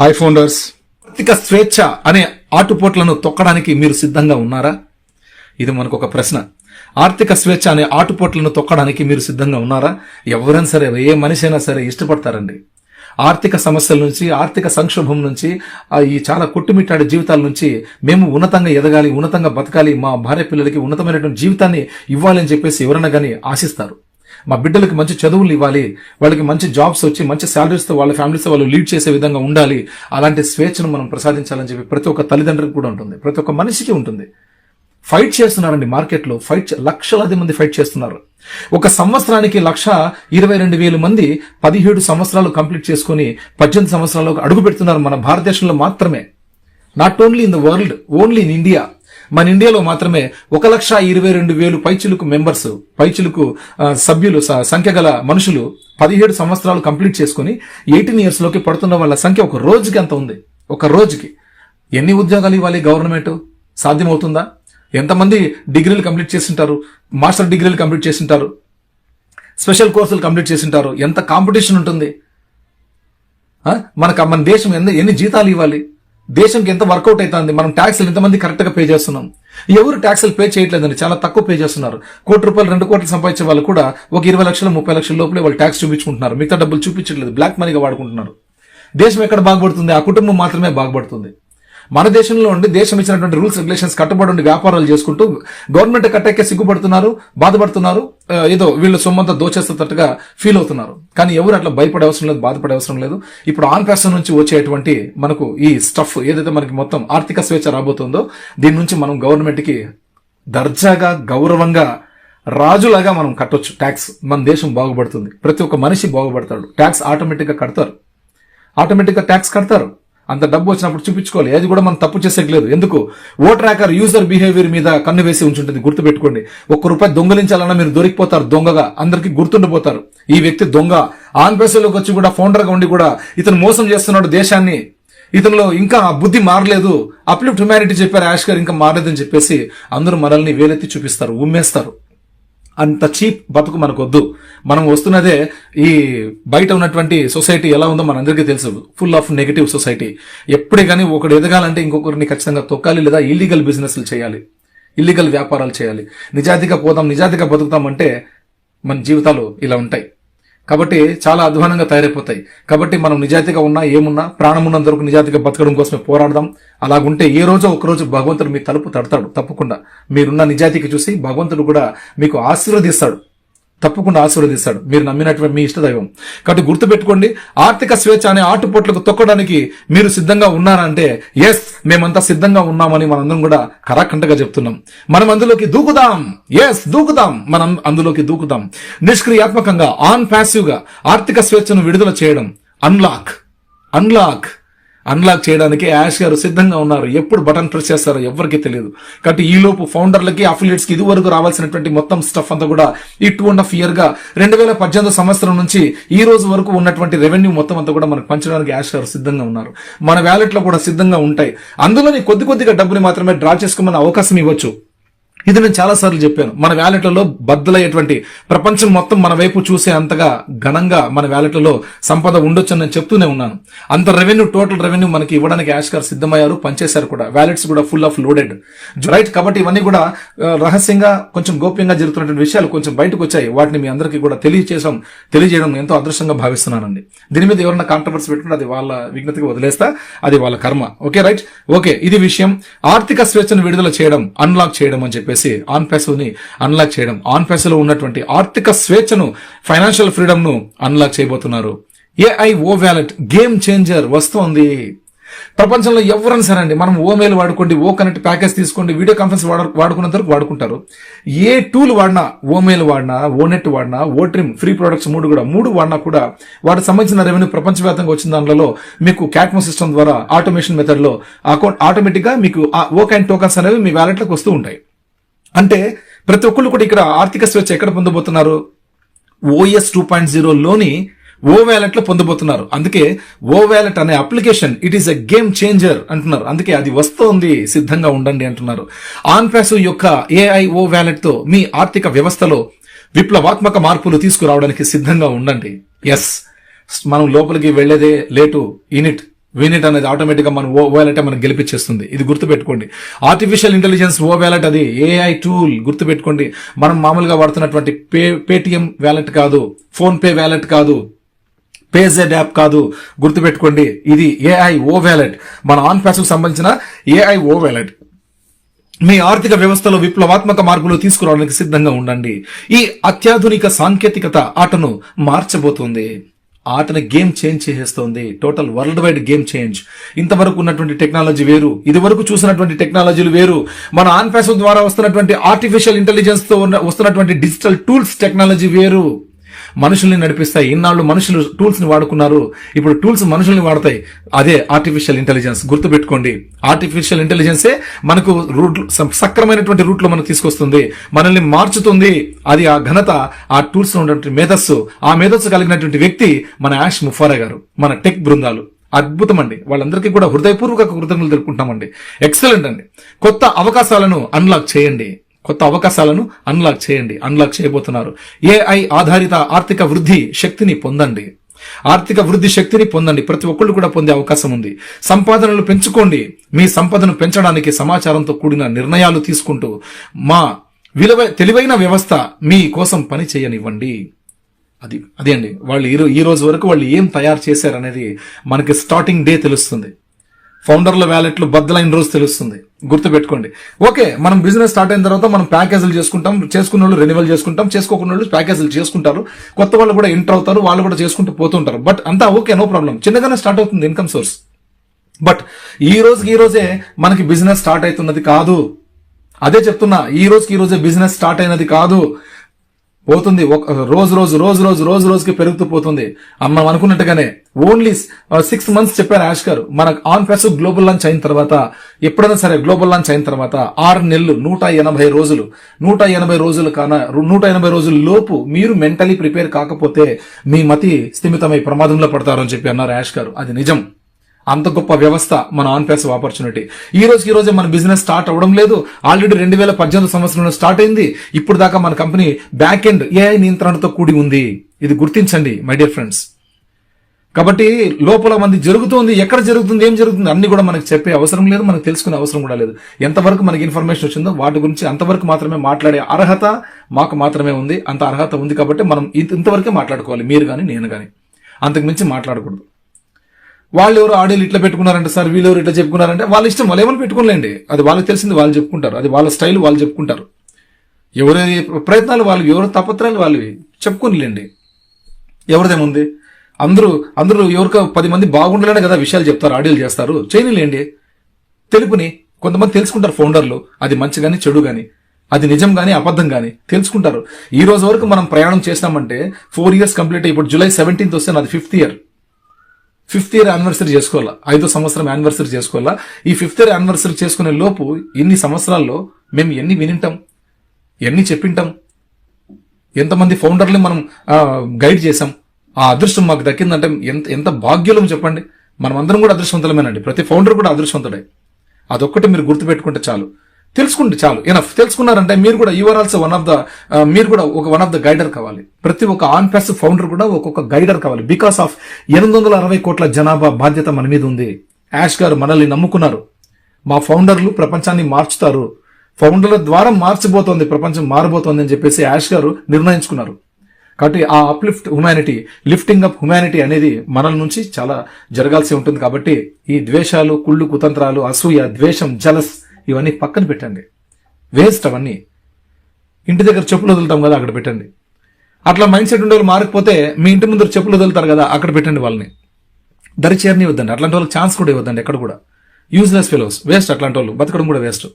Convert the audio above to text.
Hi founders ఆర్థిక స్వేచ్ఛ అనే ఆటుపోట్లను తొక్కడానికి మీరు సిద్ధంగా ఉన్నారా? ఇది మనకు ఒక ప్రశ్న. ఆర్థిక స్వేచ్ఛ అనే ఆటుపోట్లను తొక్కడానికి మీరు సిద్ధంగా ఉన్నారా? ఎవరైనా సరే ఏ మనిషి అయినా సరే ఇష్టపడతారండి. ఆర్థిక సమస్యల నుంచి ఆర్థిక సంక్షోభం నుంచి ఈ చాలా కొట్టుమిట్టాడే జీవితాల నుంచి మేము ఉన్నతంగా ఎదగాలి ఉన్నతంగా బతకాలి మా భార్య పిల్లలకి ఉన్నతమైనటువంటి జీవితాన్ని ఇవ్వాలని చెప్పేసి ఎవరైనా కానీ ఆశిస్తారు. మా బిడ్డలకి మంచి చదువులు ఇవ్వాలి వాళ్ళకి మంచి జాబ్స్ వచ్చి మంచి శాలరీస్తో వాళ్ళ ఫ్యామిలీస్తో వాళ్ళు లీడ్ చేసే విధంగా ఉండాలి. అలాంటి స్వేచ్ఛను మనం ప్రసాదించాలని చెప్పి ప్రతి ఒక్క తల్లిదండ్రులకు కూడా ఉంటుంది. ప్రతి ఒక్క మనిషికి ఉంటుంది. ఫైట్ చేస్తున్నారండి మార్కెట్లో. ఫైట్ లక్షలాది మంది ఫైట్ చేస్తున్నారు. ఒక సంవత్సరానికి లక్ష ఇరవై రెండు వేల మంది పదిహేడు సంవత్సరాలు కంప్లీట్ చేసుకుని పద్దెనిమిది సంవత్సరాలకు అడుగు పెడుతున్నారు మన భారతదేశంలో మాత్రమే. Not only in the world only in India మన ఇండియాలో మాత్రమే ఒక లక్ష ఇరవై రెండు వేలు పైచిలుకు మెంబర్స్ పైచులకు సభ్యులు స- సంఖ్య గల మనుషులు పదిహేడు సంవత్సరాలు కంప్లీట్ చేసుకుని ఎయిటీన్ ఇయర్స్లోకి పడుతున్న వాళ్ళ సంఖ్య ఒక రోజుకి ఎంత ఉంది? ఒక రోజుకి. ఎన్ని ఉద్యోగాలు ఇవ్వాలి గవర్నమెంట్? సాధ్యమవుతుందా? ఎంతమంది డిగ్రీలు కంప్లీట్ చేసింటారు? మాస్టర్ డిగ్రీలు కంప్లీట్ చేసింటారు? స్పెషల్ కోర్సులు కంప్లీట్ చేసింటారు? ఎంత కాంపిటీషన్ ఉంటుంది? మనకు మన దేశం ఎన్ని ఎన్ని జీతాలు ఇవ్వాలి? దేశంకి ఎంత వర్కౌట్ అవుతుంది మనం ట్యాక్స్లు ఎంతమంది కరెక్ట్గా పే చేస్తున్నాం? ఎవరు ట్యాక్స్లు పే చేయట్లేదండి చాలా తక్కువ పే చేస్తున్నారు. కోటి రూపాయలు రెండు కోట్లు సంపాదించే వాళ్ళు కూడా ఒక ఇరవై లక్షల ముప్పై లక్షల లోపలే వాళ్ళు ట్యాక్స్ చూపించుకుంటున్నారు. మిగతా డబ్బులు చూపించట్లేదు బ్లాక్ మనీగా వాడుకుంటున్నారు. దేశం ఎక్కడ బాగుపడుతుంది? ఆ కుటుంబం మాత్రమే బాగుపడుతుంది. మన దేశంలో ఉండి దేశం ఇచ్చినటువంటి రూల్స్ రెగ్యులేషన్స్ కట్టుబడి ఉండి వ్యాపారాలు చేసుకుంటూ గవర్నమెంట్ కట్టెక్కే సిగ్గుపడుతున్నారు బాధపడుతున్నారు ఏదో వీళ్ళు సొమ్మంతా దోచేస్తున్నట్టుగా ఫీల్ అవుతున్నారు. కానీ ఎవరు అట్లా భయపడే అవసరం లేదు బాధపడే అవసరం లేదు. ఇప్పుడు ఆన్ ప్యాషన్ నుంచి వచ్చేటువంటి మనకు ఈ స్టఫ్ ఏదైతే మనకి మొత్తం ఆర్థిక స్వేచ్ఛ రాబోతుందో దీని నుంచి మనం గవర్నమెంట్కి దర్జాగా గౌరవంగా రాజులాగా మనం కట్టొచ్చు. ట్యాక్స్ మన దేశం బాగుపడుతుంది. ప్రతి ఒక్క మనిషి బాగుపడతాడు. ట్యాక్స్ ఆటోమేటిక్గా కడతారు. ఆటోమేటిక్గా ట్యాక్స్ కడతారు. అంత డబ్బు వచ్చినప్పుడు చూపించుకోవాలి. అది కూడా మనం తప్పు చేసేయలేదు ఎందుకు? ఓ ట్రాకర్ యూజర్ బిహేవియర్ మీద కన్ను వేసి ఉంచుంటుంది. గుర్తుపెట్టుకోండి. ఒక్క రూపాయి దొంగలించాలన్నా మీరు దొరికిపోతారు దొంగగా. అందరికి గుర్తుండిపోతారు. ఈ వ్యక్తి దొంగ. ఆంధ్రప్రదేశ్లోకి వచ్చి కూడా ఫౌండర్గా ఉండి కూడా ఇతను మోసం చేస్తున్నాడు దేశాన్ని. ఇతనిలో ఇంకా ఆ బుద్ధి మారలేదు. అప్లిఫ్ట్ హ్యుమానిటీ చెప్పారు యాష్ గారు ఇంకా మారలేదని చెప్పేసి అందరూ మనల్ని వేలెత్తి చూపిస్తారు. ఉమ్మేస్తారు. అంత చీప్ బతుకు మనకు వద్దు మనం వస్తున్నదే ఈ బయట ఉన్నటువంటి సొసైటీ ఎలా ఉందో మనందరికీ తెలుసు. ఫుల్ ఆఫ్ నెగిటివ్ సొసైటీ ఎప్పుడే కానీ ఒకడు ఎదగాలంటే ఇంకొకరిని ఖచ్చితంగా తొక్కాలి లేదా ఇల్లీగల్ బిజినెస్లు చేయాలి. ఇల్లీగల్ వ్యాపారాలు చేయాలి. నిజాతిగా పోదాం నిజాతిగా బతుకుతాం అంటే మన జీవితాలు ఇలా ఉంటాయి. కాబట్టి చాలా అధ్వానంగా తయారైపోతాయి. కాబట్టి మనం నిజాయితీగా ఉన్నా ఏమున్నా ప్రాణం ఉన్నంత వరకు నిజాయితీగా బతకడం కోసమే పోరాడదాం. అలాగుంటే ఏ రోజో ఒక రోజు భగవంతుడు మీ తలుపు తడతాడు తప్పకుండా. మీరున్న నిజాయితీకి చూసి భగవంతుడు కూడా మీకు ఆశీర్వదిస్తాడు. తప్పకుండా ఆశీర్వదిస్తాడు. మీరు నమ్మినటువంటి మీ ఇష్టదైవం కాబట్టి గుర్తుపెట్టుకోండి ఆర్థిక స్వేచ్ఛ అనే ఆటుపోట్లకు తొక్కడానికి మీరు సిద్ధంగా ఉన్నారంటే ఎస్ మేమంతా సిద్ధంగా ఉన్నామని మనందరం కూడా కరాఖంటగా చెప్తున్నాం. మనం అందులోకి దూకుదాం. ఎస్ దూకుదాం. మనం అందులోకి దూకుదాం. నిష్క్రియాత్మకంగా ఆన్ ప్యాసివ్గా ఆర్థిక స్వేచ్ఛను విడుదల చేయడం అన్లాక్ అన్లాక్ అన్లాక్ చేయడానికి యాష్ గారు సిద్ధంగా ఉన్నారు. ఎప్పుడు బటన్ ప్రెస్ చేస్తారో ఎవరికి తెలియదు. కాబట్టి ఈ లోపు ఫౌండర్లకి అఫిలియేట్స్కి ఇది వరకు రావాల్సినటువంటి మొత్తం స్టఫ్ అంతా కూడా ఈ టూ అండ్ హాఫ్ ఇయర్గా రెండు వేల పద్దెనిమిది సంవత్సరం నుంచి ఈ రోజు వరకు ఉన్నటువంటి రెవెన్యూ మొత్తం అంతా కూడా మనకు పంచడానికి యాష్ గారు సిద్ధంగా ఉన్నారు. మన వ్యాలెట్లో కూడా సిద్ధంగా ఉంటాయి. అందులోని కొద్ది కొద్దిగా డబ్బుని మాత్రమే డ్రా చేసుకోమని అవకాశం ఇవ్వచ్చు. ఇది నేను చాలా సార్లు చెప్పాను. మన వ్యాలెట్లలో బద్దలయ్యేటువంటి ప్రపంచం మొత్తం మన వైపు చూసే అంతగా ఘనంగా మన వ్యాలెట్లలో సంపద ఉండొచ్చు అని నేను చెప్తూనే ఉన్నాను. అంత రెవెన్యూ టోటల్ రెవెన్యూ మనకి ఇవ్వడానికి యాష్ గారు సిద్ధమయ్యారు పనిచేశారు కూడా. వ్యాలెట్స్ కూడా ఫుల్ ఆఫ్ లోడెడ్ రైట్ కాబట్టి ఇవన్నీ కూడా రహస్యంగా కొంచెం గోప్యంగా జరుగుతున్నటువంటి విషయాలు కొంచెం బయటకు వచ్చాయి. వాటిని మీ అందరికీ కూడా తెలియచేసాం తెలియజేయడం ఎంతో అదృష్టంగా భావిస్తున్నానండి. దీని మీద ఎవరైనా కాంట్రవర్సీ పెట్టుకుంటే అది వాళ్ళ విజ్ఞతకి వదిలేస్తా అది వాళ్ళ కర్మ. ఓకే రైట్ ఓకే ఇది విషయం. ఆర్థిక స్వేచ్ఛను విడుదల చేయడం అన్లాక్ చేయడం అని చెప్పి. చెప్పేసి ఆన్ని అన్లాక్ చేయడం. ఆన్లో ఉన్నటువంటి ఆర్థిక స్వేచ్ఛను ఫైనాన్షియల్ ఫ్రీడమ్ను అన్లాక్ చేయబోతున్నారు AI O wallet game changer వస్తోంది. ప్రపంచంలో ఎవరైనా సరే అండి మనం ఓ మెయిల్ వాడుకోండి ఓ కనెక్ట్ ప్యాకేజ్ తీసుకోండి వీడియో కాన్ఫరెన్స్ వాడ వాడుకున్నంత వరకు వాడుకుంటారు. ఏ టూల్ వాడినా ఓ మెయిల్ వాడినా ఓ నెట్ వాడినా ఓ ట్రిమ్ ఫ్రీ ప్రొడక్ట్స్ మూడు కూడా మూడు వాడినా కూడా వాటికి సంబంధించిన రెవెన్యూ ప్రపంచవ్యాప్తంగా వచ్చిన దానిలో మీకు క్యాట్మో సిస్టమ్ ద్వారా ఆటోమేషన్ మెథడ్లో అకౌంట్ ఆటోమేటిక్గా మీకు ఆ ఓ కైండ్ టోకన్స్ అనేవి మీ వ్యాలెట్లకు వస్తూ ఉంటాయి. అంటే ప్రతి ఒక్కళ్ళు కూడా ఇక్కడ ఆర్థిక స్వేచ్ఛ ఎక్కడ పొందబోతున్నారు? ఓఎస్ టూ పాయింట్ జీరోలోని ఓ వ్యాలెట్లో పొందబోతున్నారు. అందుకే ఓ వ్యాలెట్ అనే application it is a game changer అంటున్నారు. అందుకే అది వస్తోంది సిద్ధంగా ఉండండి అంటున్నారు. ఆన్ ప్యాసివ్ యొక్క ఏఐ ఓ వ్యాలెట్తో మీ ఆర్థిక వ్యవస్థలో విప్లవాత్మక మార్పులు తీసుకురావడానికి సిద్ధంగా ఉండండి. ఎస్ మనం లోపలికి వెళ్ళేదే లేటు. ఇనిట్ వినిట్ అనేది ఆటోమేటిక్గా మన ఓ వ్యాలెట్ మనం గెలిపించేస్తుంది ఇది గుర్తుపెట్టుకోండి. ఆర్టిఫిషియల్ ఇంటెలిజెన్స్ ఓ వ్యాలెట్ అది ఏఐ టూల్ గుర్తుపెట్టుకోండి. మనం మామూలుగా వాడుతున్నటువంటి పే పేటిఎం వ్యాలెట్ కాదు ఫోన్ పే వ్యాలెట్ కాదు పేజెడ్ యాప్ కాదు గుర్తుపెట్టుకోండి. ఇది ఏఐ ఓ వ్యాలెట్ మన ఆన్ ప్యాస్ సంబంధించిన ఏఐ ఓ వ్యాలెట్ మీ ఆర్థిక వ్యవస్థలో విప్లవాత్మక మార్పులు తీసుకురావడానికి సిద్ధంగా ఉండండి. ఈ అత్యాధునిక సాంకేతికత ఆటను మార్చబోతుంది. ఆటని game change చేసేస్తోంది. Total world wide game change ఇంతవరకు ఉన్నటువంటి టెక్నాలజీ వేరు. ఇది వరకు చూసినటువంటి టెక్నాలజీలు వేరు. మన ఆన్ ద్వారా వస్తున్నటువంటి ఆర్టిఫిషియల్ ఇంటెలిజెన్స్తో వస్తున్నటువంటి డిజిటల్ టూల్స్ టెక్నాలజీ వేరు. మనుషుల్ని నడిపిస్తాయి. ఇన్నాళ్ళు మనుషులు టూల్స్ని వాడుకున్నారు. ఇప్పుడు టూల్స్ మనుషుల్ని వాడతాయి. అదే ఆర్టిఫిషియల్ ఇంటెలిజెన్స్ గుర్తుపెట్టుకోండి. ఆర్టిఫిషియల్ ఇంటెలిజెన్సే మనకు రూట్ సక్రమైనటువంటి రూట్లో మనకు తీసుకొస్తుంది. మనల్ని మార్చుతుంది. అది ఆ ఘనత ఆ టూల్స్ ఉన్నటువంటి మేధస్సు ఆ మేధస్సు కలిగినటువంటి వ్యక్తి మన యాష్ ముఫారా గారు మన టెక్ బృందాలు. అద్భుతం అండి వాళ్ళందరికీ కూడా హృదయపూర్వక కృతజ్ఞతలు తెలుపుకుంటామండి ఎక్సలెంట్ అండి. కొత్త అవకాశాలను అన్లాక్ చేయండి. కొత్త అవకాశాలను అన్లాక్ చేయండి అన్లాక్ చేయబోతున్నారు. ఏఐ ఆధారిత ఆర్థిక వృద్ధి శక్తిని పొందండి. ఆర్థిక వృద్ధి శక్తిని పొందండి. ప్రతి ఒక్కళ్ళు కూడా పొందే అవకాశం ఉంది. సంపాదనలు పెంచుకోండి. మీ సంపదను పెంచడానికి సమాచారంతో కూడిన నిర్ణయాలు తీసుకుంటూ మా విలువ తెలివైన వ్యవస్థ మీ కోసం పని చేయనివ్వండి. అది అదే అండి. వాళ్ళు ఈ ఈ రోజు వరకు వాళ్ళు ఏం తయారు చేశారనేది మనకి స్టార్టింగ్ డే తెలుస్తుంది. ఫౌండర్ల వ్యాలెట్లు బద్దలైన రోజు తెలుస్తుంది. గుర్తుపెట్టుకోండి. ఓకే మనం బిజినెస్ స్టార్ట్ అయిన తర్వాత మనం ప్యాకేజీలు చేసుకుంటాం చేసుకున్న వాళ్ళు రెన్యువల్ చేసుకుంటాం చేసుకోకుండా వాళ్ళు ప్యాకేజీలు చేసుకుంటారు కొత్త వాళ్ళు కూడా ఎంటర్ అవుతారు వాళ్ళు కూడా చేసుకుంటూ పోతుంటారు. బట్ అంతా ఓకే నో ప్రాబ్లం. చిన్నగానే స్టార్ట్ అవుతుంది ఇన్కమ్ సోర్స్. బట్ ఈ రోజుకి ఈ రోజే మనకి బిజినెస్ స్టార్ట్ అవుతున్నది కాదు. అదే చెప్తున్నా ఈ రోజుకి ఈ రోజే బిజినెస్ స్టార్ట్ అయినది కాదు. పోతుంది. ఒక రోజు రోజు రోజు రోజు రోజు రోజుకి పెరుగుతూ పోతుంది. మనం అనుకున్నట్టుగానే ఓన్లీ సిక్స్ మంత్స్ చెప్పారు యాష్ గారు. మన ఆన్ ప్రెస్ గ్లోబల్ లాంచ్ అయిన తర్వాత ఎప్పుడైనా సరే గ్లోబల్ లాంచ్ అయిన తర్వాత ఆరు నెలలు నూట ఎనభై రోజులు నూట ఎనభై రోజులు కాన నూట ఎనభై రోజుల లోపు మీరు మెంటలీ ప్రిపేర్ కాకపోతే మీ మతి స్థిమితమై ప్రమాదంలో పడతారు అని చెప్పి అన్నారు యాష్ గారు. అది నిజం. అంత గొప్ప వ్యవస్థ మన ఆన్ ప్యాసివ్ ఆపర్చునిటీ ఈ రోజు ఈ రోజే మన బిజినెస్ స్టార్ట్ అవ్వడం లేదు. ఆల్రెడీ రెండు వేల పద్దెనిమిది సంవత్సరంలో స్టార్ట్ అయింది. ఇప్పుడు దాకా మన కంపెనీ బ్యాక్ ఎండ్ ఏఐ నియంత్రణతో కూడి ఉంది. ఇది గుర్తించండి మై డియర్ ఫ్రెండ్స్ కాబట్టి లోపల మంది జరుగుతుంది. ఎక్కడ జరుగుతుంది ఏం జరుగుతుంది అన్ని కూడా మనకు చెప్పే అవసరం లేదు మనకు తెలుసుకునే అవసరం కూడా లేదు. ఎంతవరకు మనకి ఇన్ఫర్మేషన్ వచ్చిందో వాటి గురించి అంతవరకు మాత్రమే మాట్లాడే అర్హత మాకు మాత్రమే ఉంది. అంత అర్హత ఉంది కాబట్టి మనం ఇంత- ఇంతవరకే మాట్లాడుకోవాలి. మీరు కానీ నేను కానీ అంతకు మించి మాట్లాడకూడదు. వాళ్ళు ఎవరు ఆడియోలు ఇట్లా పెట్టుకున్నారంటే సార్ వీళ్ళెవరు ఇట్లా చెప్పుకున్నారంటే వాళ్ళ ఇష్టం వాళ్ళు ఏమైనా పెట్టుకోలేండి అది వాళ్ళకి తెలిసింది వాళ్ళు చెప్పుకుంటారు అది వాళ్ళ స్టైల్ వాళ్ళు చెప్పుకుంటారు. ఎవరి ప్రయత్నాలు వాళ్ళవి ఎవరి తపత్రాలు వాళ్ళవి చెప్పుకోనిలేండి. ఎవరిదేముంది? అందరూ అందరూ ఎవరికో పది మంది బాగుండాలనే కదా విషయాలు చెప్తారు ఆడియోలు చేస్తారు చేయనిలేండి. తెలుపుని కొంతమంది తెలుసుకుంటారు ఫౌండర్లు అది మంచి కానీ చెడు కానీ అది నిజం కానీ అబద్ధం కానీ తెలుసుకుంటారు. ఈ రోజు వరకు మనం ప్రయాణం చేసినామంటే ఫోర్ ఇయర్స్ కంప్లీట్ అయ్యి ఇప్పుడు జూలై సెవెంటీన్త్ వస్తే నాది fifth year. Fifth year anniversary చేసుకోవాలా? ఐదో సంవత్సరం యానివర్సరీ చేసుకోవాలా? ఈ ఫిఫ్త్ ఇయర్ యానివర్సరీ చేసుకునే లోపు ఇన్ని సంవత్సరాల్లో మేము ఎన్ని వినింటాం? ఎన్ని చెప్పింటాం? ఎంతమంది ఫౌండర్లు మనం గైడ్ చేశాం? ఆ అదృష్టం మాకు దక్కిందంటే ఎంత ఎంత భాగ్యులం చెప్పండి. మనం అందరం కూడా అదృష్టవంతులమేనండి. ప్రతి ఫౌండర్ కూడా అదృష్టవంతుడే. అదొక్కటి మీరు గుర్తుపెట్టుకుంటే చాలు. తెలుసుకుంటే చాలు. ఎనఫ్ తెలుసుకున్నారంటే మీరు కూడా your also one of the మీరు కూడా ఒక వన్ ఆఫ్ ద గైడర్ కావాలి. ప్రతి ఒక్క ఆన్ ప్యాస్ ఫౌండర్ కూడా ఒక్కొక్క గైడర్ కావాలి. బికాస్ ఆఫ్ ఎనిమిది వందల అరవై కోట్ల జనాభా బాధ్యత మన మీద ఉంది. యాష్ గారు మనల్ని నమ్ముకున్నారు. మా ఫౌండర్లు ప్రపంచాన్ని మార్చుతారు. ఫౌండర్ల ద్వారా మార్చిపోతోంది ప్రపంచం మారబోతోంది అని చెప్పేసి యాష్ గారు నిర్ణయించుకున్నారు. కాబట్టి ఆ uplift humanity lifting up humanity అనేది మనల నుంచి చాలా జరగాల్సి ఉంటుంది. కాబట్టి ఈ ద్వేషాలు కుళ్ళు కుతంత్రాలు అసూయ ద్వేషం జలస్ ఇవన్నీ పక్కన పెట్టండి. వేస్ట్ అవన్నీ. ఇంటి దగ్గర చెప్పులు వదులుతాం కదా అక్కడ పెట్టండి. అట్లా మైండ్ సెట్ ఉండే వాళ్ళు మారకపోతే మీ ఇంటి ముందర చెప్పులు వదులుతారు కదా అక్కడ పెట్టండి వాళ్ళని. దరిచేరని వద్దండి. అట్లాంటి వాళ్ళకి ఛాన్స్ కూడా ఇవ్వద్దండి ఎక్కడ కూడా. యూజ్లెస్ ఫెలోస్ వేస్ట్ అట్లాంటి వాళ్ళు. బతకడం కూడా వేస్ట్